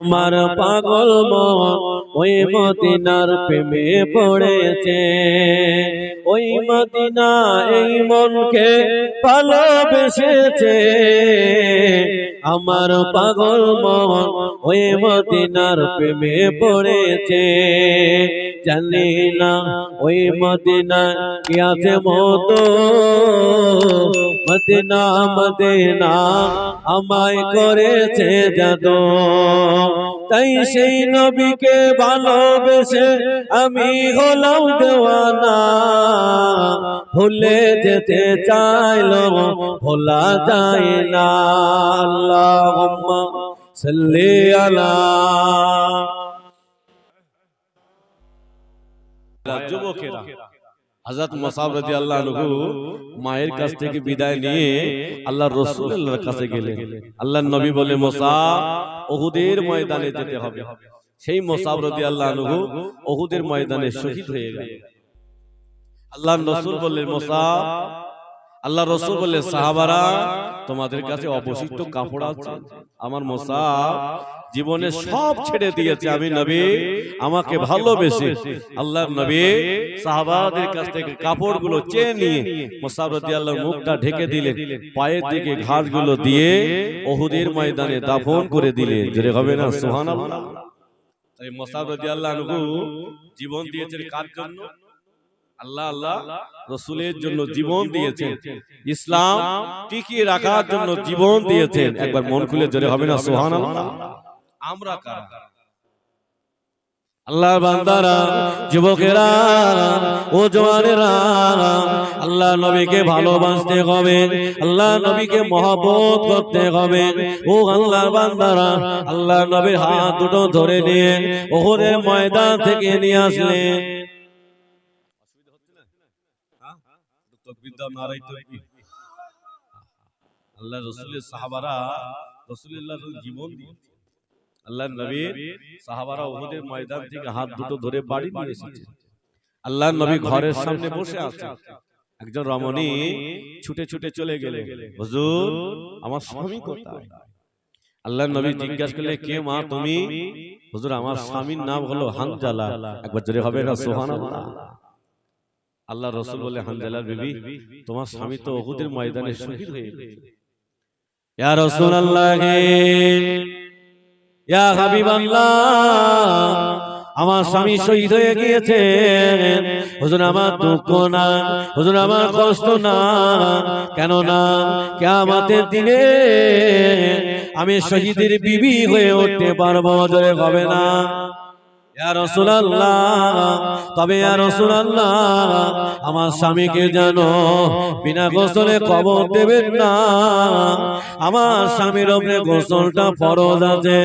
আমার পাগল মন ওই মদিনার প্রেমে পড়েছে। ওই মদিনা এই মনকে ভালোবেসেছে। আমার পাগল মন ওই মদিনার প্রেমে পড়েছে। জানি না, ওই মদিনা কি আছে মতো? মদিনা মদিনা আমায় করেছে জাদু। তাই সেই নবীকে ভালোবেসে আমি হলাম দেওয়ানা। ভুলে যেতে চাইলো, ভোলা যায় না। আল্লাহুম্মা সাল্লি যুবকেরা হযরত মুসাব রাদিয়াল্লাহু আনহু মায়ের কাছ থেকে বিদায় নিয়ে আল্লাহ রাসূলুল্লাহর কাছে গেলেন। আল্লাহর নবী বলে মুসা উহুদের ময়দানে যেতে হবে। সেই মুসাব রাদিয়াল্লাহু আনহু উহুদের ময়দানে শহীদ হয়ে গেল আল্লাহ রাসূল বললেন মোসা আল্লাহ রসুল বললেন সাহাবারা তোমাদের কাছে অবশিষ্ট কাপড় আছে। আমার মোসা জীবনে সব ছেড়ে দিয়েছে আমি নবী। আমাকে ভালোবেসে আল্লাহর নবী সাহাবাদের কাছ থেকে কাপড়গুলো চেয়ে নিয়ে মোসাব রাদিয়াল্লাহর মুখটা ঢেকে দিলেন। পায়ের দিকে ঘাসগুলো দিয়ে ওহুদের ময়দানে দাফন করে দিলেন। জোরে হবে না? রাদিয়াল্লাহু জীবন দিয়েছেন কার জন্য? আল্লাহ আল্লাহ রসুলের জন্য জীবন দিয়েছেন। ইসলাম টিকিয়ে রাখার জন্য জীবন দিয়েছেন। একবার মন খুলে জোরে হবে না? সোহান আমরা কারা? আল্লাহ বান্দারা যুবকেরা ও জওয়ানেরা আল্লাহ নবীকে ভালোবাসতে হবে আল্লাহ নবীকে মহব্বত করতে হবে ও আল্লাহ বান্দারা আল্লাহ নবীর হাত দুটো ধরে নিয়ে ওহরের ময়দান থেকে নিয়ে আসলেন। আল্লাহ রসুলের সাহাবারা রসুল্লাহ জীবন দিয়েছে আল্লাহ নবীর সাহাবারা ওহুদের ময়দান থেকে হাত দুটো ধরে বাড়ি নিয়ে এসেছে। আল্লাহ নবী ঘরের সামনে বসে আছে। একজন রমণী ছুটে ছুটে চলে গেলে হুজুর আমার স্বামী কোথায়? আল্লাহ নবী জিজ্ঞাসা করলে কে মা তুমি? হুজুর আমার স্বামীর নাম হলো হানজালা। একবার জোরে হবে না সুবহানাল্লাহ। আল্লাহ রসুল বলে হানজালার বিবি তোমার স্বামী তো ওহুদের ময়দানে শহীদ হয়ে গেছে। ইয়া রাসূলুল্লাহ ইয়া হাবিবাল্লাহ, আমার স্বামী শহীদ হয়ে গিয়েছেন। হুজুর, আমার দুঃখ না, হুজুর, আমার কষ্ট না। কেন না কিয়ামতের দিনে আমি শহীদের বিবি হয়ে উঠতে পারব হবে না। তবে আমার স্বামীকে জানো বিনা গোসলে কবর দেবেন না। আমার স্বামীর উপরে গোসলটা ফরজ আছে।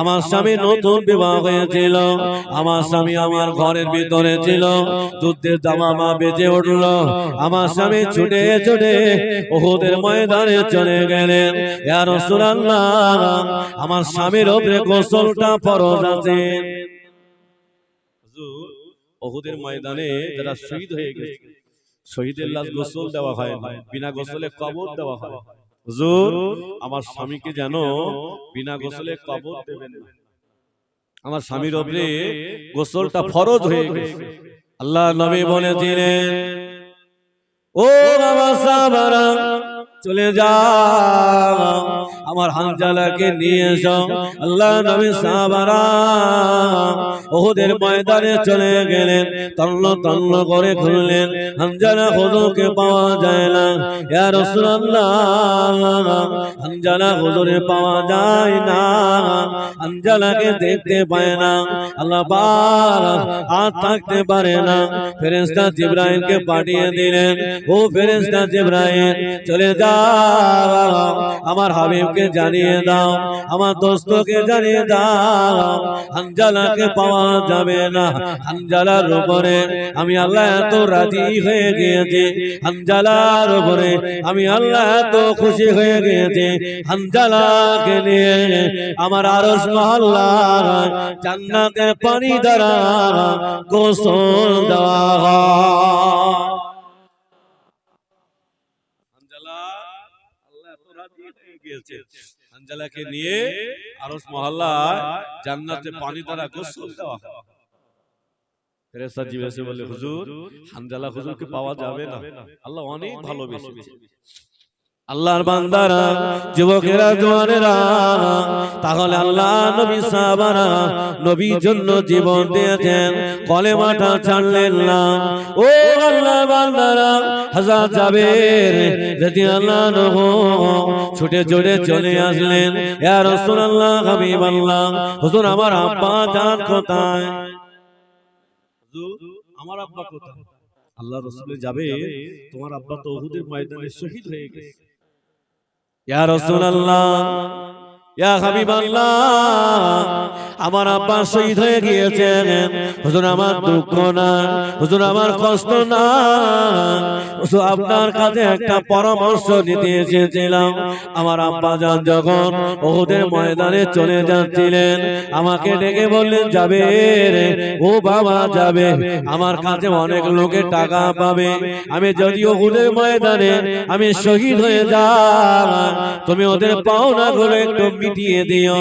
আমার স্বামী নতুন বিবাহ হয়েছিল। আমার স্বামী আমার ঘরের ভিতরে ছিল। যুদ্ধের দামামা বেজে উঠল। আমার স্বামী ছুটে ছুটে ওহুদের ময়দানে চলে গেলেন। ইয়া রাসূলুল্লাহ, আমার স্বামীর উপরে গোসলটা ফরজ আছে ওহুদের ময়দানে যারা শহীদ হয়ে গেছে, শহীদের লাশ গোসল দেওয়া হয় বিনা গোসলে কবর দেওয়া হয়। হুজুর, আমার স্বামীকে যেন বিনা গোসলে কবর দেবেন না। আমার স্বামীর ওপরে গোসলটা ফরজ হয়ে গেছে। আল্লাহ নবী বলেছিলেন ও বাবা সাহাবারা, চলে যাও। আমার হানজালাকে নিয়ে এসো আল্লাহ নবী সাহাবারা ওহুদের ময়দানে চলে গেলেন। তন্ন তন্ন করে খুললেন। হানজালা হুজুরকে পাওয়া যায় না। ইয়া রাসূলুল্লাহ। হানজালা হুজুরে পাওয়া যায় না। হানজালাকে দেখতে পায় না। আল্লাহ পাক আর থাকতে পারে না। ফেরেশতা জিবরাইলকে পাঠিয়ে দিলেন। ও ফেরেশতা জিবরাইল চলে যাও। আমার হাবিবকে জানিয়ে দাও আমার দোস্তকে জানিয়ে দাও হানজালাকে পাওয়া যাবে না হানজালার উপরে আমি আল্লাহ এত রাজি হয়ে গিয়েছি হানজালার উপরে আমি আল্লাহ এত খুশি হয়ে গিয়েছি হানজালাকে নিয়ে আমার আরস মহল্লা জান্নাতের পানি দ্বারা গোসল দেওয়া হয়। হয়ে হানজালাকে নিয়ে আরস মহল্লায় জান্নাতে পানি দ্বারা গোসল দেওয়া ফেরেস্তা বলে হুজুর হানজালা হুজুরকে পাওয়া যাবে না। আল্লাহ অনেক ভালোবেসেছে। আল্লাহর বান্দারা যুবকেরা জোয়ানেরা তাহলে আল্লাহ নবী সাহাবারা নবীর জন্য জীবন দিয়েছেন। কলেমাটা ছাড়লেন না। ও আল্লাহ বান্দারা হাজার যাবের যদি আল্লাহ নহ ছুটে জোরে চলে আসলেন। ইয়া রাসূলুল্লাহ হাবিবাল্লাহ হুজুর আমার আব্বা জান কোথায়? আমার আব্বা কোথায়? আল্লাহ রসুলে যাবে তোমার আব্বা তো ময়দানে শহীদ হয়ে গেছে। ইয়া রাসূলুল্লাহ। আমার আব্বা শহীদ হয়ে গিয়েছেন। হুজুর, আমার দুঃখ না হুজুর, আমার কষ্ট না হুজুর, আপনার কাছে একটা পরামর্শ নিতে এসেছিলাম। আমার আব্বা যান যখন ওদের ময়দানে চলে যাচ্ছিলেন, আমাকে ডেকে বললেন, যাবে ও বাবা, যাবে। আমার কাছে অনেক লোকে টাকা পাবে। আমি যদি ওদের ময়দানে আমি শহীদ হয়ে যাই, তুমি ওদের পাওনা গুলো একটু মিটিয়ে দিও।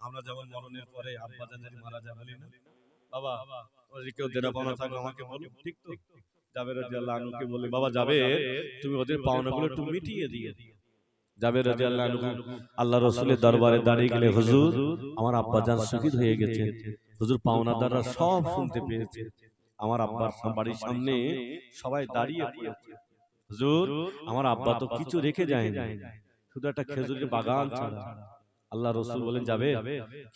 আমরা যেমন মরণের পরে আব্বা জান যদি মারা যায় বলি না? বাবা ওদের কেউ দেনা পাওনা থাকলে আমাকে বলো, ঠিক তো? যাবে রাদিয়াল্লাহু আনহুকে বলে, বাবা যাবে তুমি ওদের পাওনাগুলো একটু মিটিয়ে দিয়ে আনহু, আল্লাহ রাসূলের দরবারে দাঁড়িয়ে গেলে, হুজুর, আমার আব্বা জান হয়ে গেছে। হুজুর সব শুনতে পেয়েছে। আমার আব্বার বাড়ির সামনে সবাই দাঁড়িয়ে হুজুর, আমার আব্বা তো কিছু রেখে যায়নি। শুধু একটা খেজুরের বাগান ছাড়া। আল্লাহ রসুল বলেন যাবে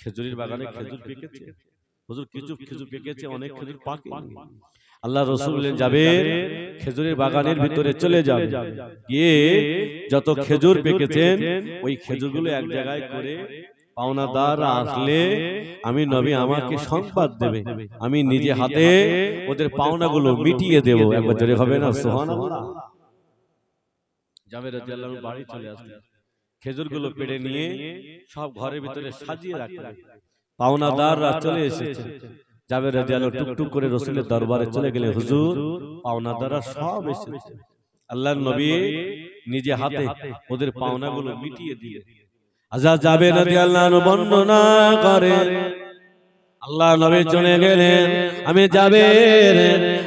খেজুরের বাগানে খেজুর পেকেছে। হুজুর কিছু খেজুর পেকেছে অনেক খেজুর পাকে আল্লাহ রসুল বলেন যাবে খেজুরের বাগানের ভিতরে চলে যাবে। গিয়ে যত খেজুর পেকেছেন ওই খেজুরগুলো এক জায়গায় করে পাওনাদার আসলে আমি নবী আমাকে সংবাদ দেবে। আমি নিজে হাতে ওদের পাওনাগুলো মিটিয়ে দেব। একবার জোরে হবে না সোহান যাবে রাদিয়াল্লাহু বাড়ি চলে আসলে খেজুরগুলো পেড়ে নিয়ে সব ঘরের ভিতরে সাজিয়ে রাখলেন পাওনাদাররা চলে এসেছে। যাবে রাদিয়াল্লাহু টুকটুক করে রসুলের দরবারে চলে গেলে হুজুর পাওনাদাররা সব এসেছে। আল্লাহর নবী নিজে হাতে ওদের পাওনাগুলো মিটিয়ে দিয়ে। আজা যাবে রাদিয়াল্লাহু আনহু বর্ণনা করে। আল্লাহ নবী চলে গেলেন আমি যাবে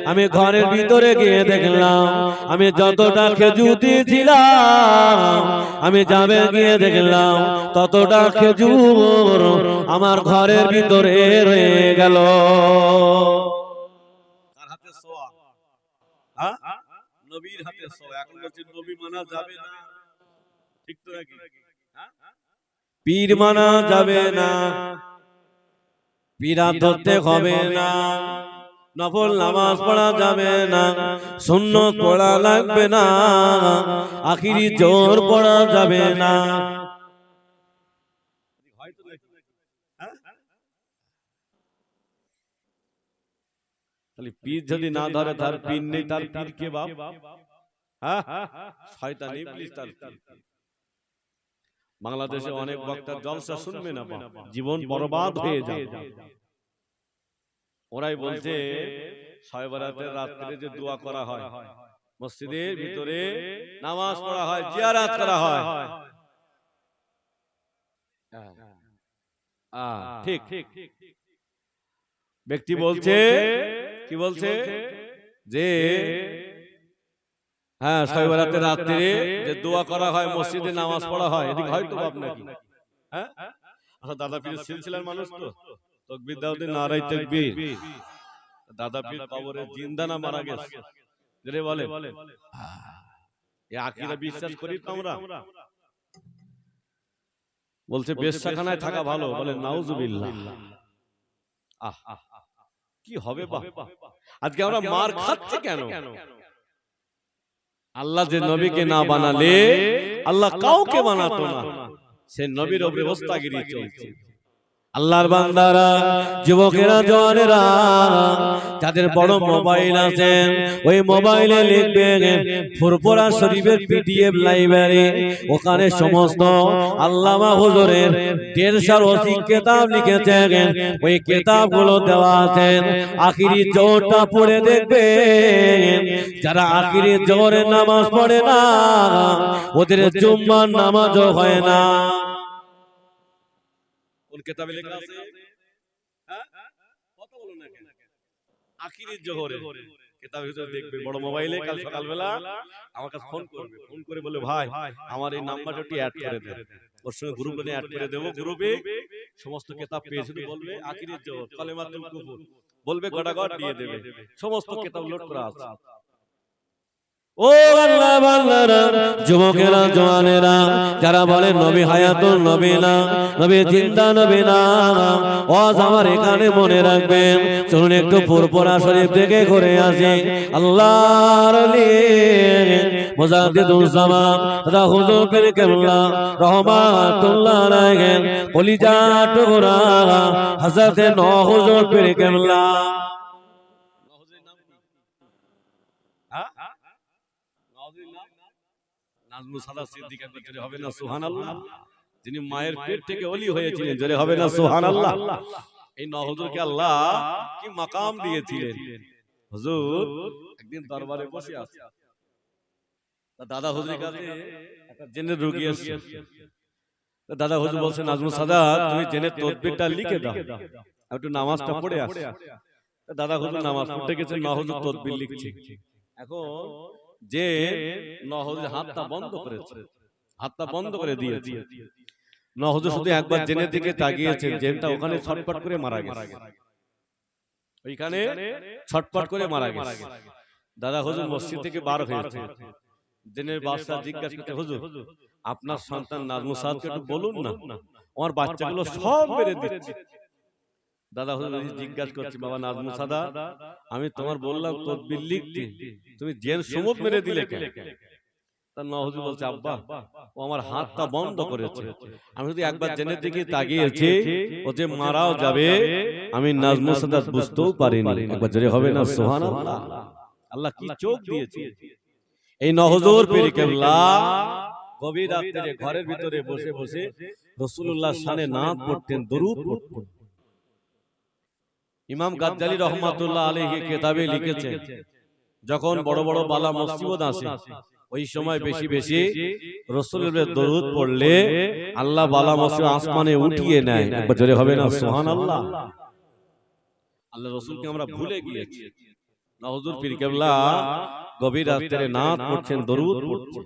আমি ঘরের ভিতরে গিয়ে দেখলাম আমি যতটা খেজুর দিয়েছিলাম আমি যাবে গিয়ে দেখলাম ততটা খেজুর আমার ঘরের ভিতরে রয়ে গেল। কার হাতে সোয়া হ্যাঁ? নবীর হাতে এখন বলছি নবী মানা যাবে না। ঠিক তো নাকি? হ্যাঁ? পীর মানা যাবে না। পীরা ধরতে হবে না। নফল নামাজ পড়া যাবে না শূন্য পড়া লাগবে না আখিরি জোর পড়া যাবে না। তাহলে পীর যদি না ধরে তার পীর নেই তার পীর কে বাপ? হ্যাঁ? শয়তান ইবলিস তার বাংলাদেশে অনেক বক্তার জলসা শুনবে না জীবন বরবাদ হয়ে যাবে। ওরাই বলছে ছয় বরাতের রাত্রে যে দোয়া করা হয় মসজিদের ভিতরে নামাজ পড়া হয় জিয়ারাত করা হয়। ঠিক। ব্যক্তি বলছে কি বলছে? যে হ্যাঁ ছয় বরাতের রাত্রে যে দোয়া করা হয় মসজিদে নামাজ পড়া হয়। এদিকে হয়তো হ্যাঁ? আচ্ছা দাদা পীরের সিলসিলার মানুষ তো? তকবীর নারাই তাকবীর দাদা পীর কবরে জিন্দা না মারা গেছে। যেটা বলে আকিরা বিশ্বাস করি তো আমরা বলছে বেশ্যাখানায় থাকা ভালো। বলে নাউজুবিল্লাহ। আহ কি হবে বা? আজকে আমরা মার খাচ্ছি কেন? আল্লাহ যে নবীকে না বানালে আল্লাহ কাউকে বানাতো না। সে নবীর উপরে ওস্তাগিরি চলছে। আল্লাহর বান্দারা যুবকেরা জওয়ানেরা যাদের বড় মোবাইল আছে ওই মোবাইলে লিখবেন ফুরফুরা শরীফের পিডিএফ লাইব্রেরি ওখানে সমস্ত আল্লামা হুজুরের দেড়শার অধিক কেতাব লিখেছেন ওই কেতাবগুলো দেওয়া আছে আখিরি জোরটা পড়ে দেখবেন যারা আখিরি জোরে নামাজ পড়ে না ওদের জুম্মার নামাজও হয় না। কোন কেতাবে লেখা আছে? হ্যাঁ? কথা বলো না কেন? আখিরের জোহরে কেতাবের ভিতরে দেখবে বড় মোবাইলে কাল সকালবেলা আমার কাছে ফোন করবে। ফোন করে বলে ভাই আমার এই নাম্বারটা একটু অ্যাড করে দেন ওর সঙ্গে গ্রুপে অ্যাড করে দেবো গ্রুপে সমস্ত কেতাব পেয়ে শুধু বলবে আখিরের জোহর কালেমাতুল কুফর। বলবে গড়াগড় দিয়ে দেবে। সমস্ত কেতাব লোড করা আছে। ও আল্লাহ বান্দারা যুবকেরা, জওয়ানেরা, যারা বলে নবী হায়াতুল নবী না নবী জিন্দা নবী না, ওয়াজ আমার এখানে মনে রাখবেন। চলুন একটু পুরপুরা শরীফ থেকে ঘুরে আসি। আল্লাহর আলী মুজাদ্দিদুল জামান দাদা হুজুর পীর কেবলা রহমাতুল্লাহ আলাইহির কলিজা টুকরা, হযরত নাজমুল সাদাত সিদ্দিক একবার জোরে হবে না সুবহানাল্লাহ। যিনি মায়ের পেট থেকে ওলি হয়েছিলেন জোরে হবে না সুবহানাল্লাহ। এই নহজুরকে আল্লাহ কি মাকাম দিয়েছিলেন? হুজুর একদিন দরবারে বসে আছে। দাদা হুজুরের কাছে একটা জেনের রোগী এসেছে। দাদা হুজুর বলছে নাজমুল সাদা তুমি জেনের তদবিরটা লিখে দাও। একটু নামাজটা পড়ে আস। দাদা হুজুর নামাজ পড়তে গেছে নহজুর তদবির লিখছে। এখন যে নহজের হাতটা বন্ধ করেছে। হাতটা বন্ধ করে দিয়েছে। নহজুর শুধু একবার জেনের দিকে তাকিয়েছেন জেনটা ওখানে ছটপট করে মারা গেছে। ওইখানে ছটপট করে মারা গেছে। দাদা হুজুর মসজিদ থেকে বার হয়েছে। জেনের জিজ্ঞাসা করতে হুজুর আপনার সন্তান নাজমু সাদকে একটু বলুন না। আমার বাচ্চাগুলো সব মেরে দিচ্ছে। দাদা হুজুর জিজ্ঞাসা করছি বাবা নাজমু সাদা আমি তোমার বললাম তদবির লিখতে। তুমি জেন সমুদ মেরে দিলে কেন? তার নহজু বলছে আব্বা ও আমার হাতটা বন্ধ করেছে। আমি যদি একবার জেনের দিকে তাকিয়েছি ও যে মারাও যাবে আমি নাজমু সাদাত বুঝতেও পারিনি। একবার জোরে হবে না? সুবহানাল্লাহ। আল্লাহ কি চোখ দিয়েছে? এই নহজুর পীর কেবলা গভীর রাত্রে ঘরের ভিতরে বসে বসে রাসূলুল্লাহ শানে নাত পড়তেন দরুদ পড়তেন ইমাম গাজ্জালি রহমাতুল্লাহ আলাইহি কিতাবে লিখেছেন যখন বড় বড় বালা মুসিবত আসে ওই সময় বেশি বেশি রসুলের দরুদ পড়লে আল্লাহ বালা মুসিবত আসমানে উঠিয়ে নেয় একবার জোরে হবে না? সুবহানাল্লাহ। আল্লাহ রসুলকে আমরা ভুলে গিয়েছি। না হুজুর পীর কেবলা গভীর রাত্রে নাত পড়ছেন দরুদ পড়ছেন।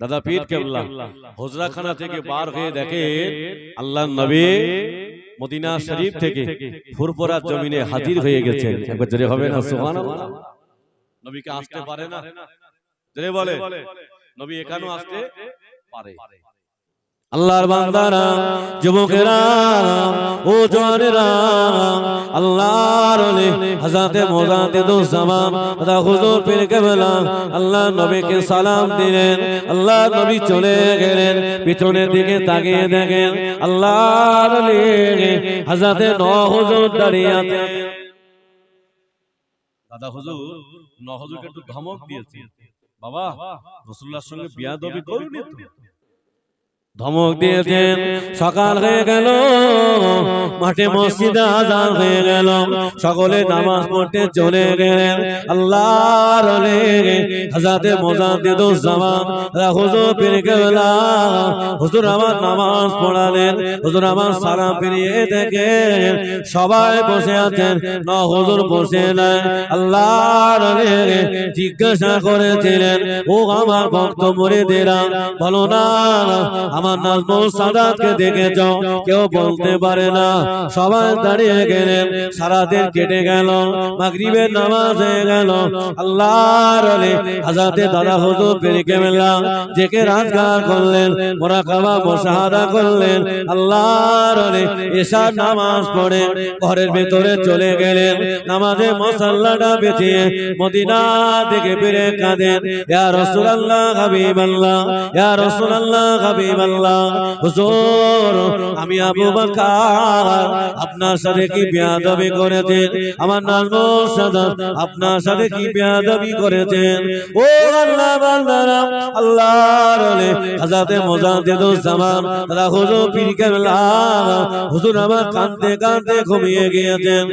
দাদা পীর কেবলা হুজরাখানা থেকে বার হয়ে দেখে আল্লাহ নবী মদিনা শরীফ থেকে ফুরফুরা জমিনে হাজির হয়ে গেছেন। একবার জোরে হবে না সুবহানাল্লাহ। নবীকে আসতে পারে না? জোরে বলে নবী এখানেও আসতে পারে। আল্লাহর বান্দারা যুবকেরা ও জওয়ানেরা আল্লাহর ওলি হযরতে মুজাদ্দিদুস জামান দাদা হুজুর পীর কেবলা আল্লাহ নবীকে সালাম দিলেন আল্লাহ নবী চলে গেলেন পিছনের দিকে তাকিয়ে দেখেন আল্লাহর ওলি হযরতে নওয়াজ হুজুর দাঁড়িয়ে আছেন। দাদা হুজুর নওয়াজ হুজুরকে একটু ধমক দিয়েছে। বাবা রাসূলুল্লাহর সঙ্গে বিয়াদবি করুনি তো। ধমক দিয়েছেন। সকাল হয়ে গেল মাঠে মসজিদে আজান হয়ে গেল। সকলে নামাজ পড়তে চলে গেলেন। আল্লাহর হাজাতে মোজাদ্দিদুস জামান হুজুর পীর কেবলা। হুজুর আমার নামাজ পড়ালেন। হুজুর আমার সালাম ফিরিয়ে দেখেন। সবাই বসে আছেন। না হুজুর বসে নাই। আল্লাহর জিজ্ঞাসা করেছিলেন ও আমার ভক্ত মুরিদেরা বলো না আমার নাজমুল সাদাতকে দেখেছ। কেউ বলতে পারে না। সবাই দাঁড়িয়ে গেলেন। সারাদিন কেটে গেল। মাগরিবের নামাজ হয়ে গেল। আল্লাহর দাদা হুজুর মেলা করলেন? মোরাকাবা, মুশাহাদা করলেন? আল্লাহর নামাজ পড়ে ঘরের ভেতরে চলে গেলেন। নামাজে মশাল্লাটা বেঁচিয়ে মদিনা থেকে ফিরে কাঁদেন। ইয়া রাসূলুল্লাহ হাবিবাল্লাহ, ইয়া রাসূলুল্লাহ হাবিবাল্লাহ। আল্লাহ হুজুর, আমি আবু বকর, আপনার সাথে কি বেয়াদবি করেছেন? আমার নাজমুল সাদাত আপনার সাথে কি বেয়াদবি করেছেন? ও আল্লাহ, বান্দারা, আল্লাহর ওলি হযরতে মুজাদ্দিদুজ জামান দাদা হুজুর পীর কেবলা, হুজুর আমার কাঁদতে কাঁদতে ঘুমিয়ে গিয়েছেন।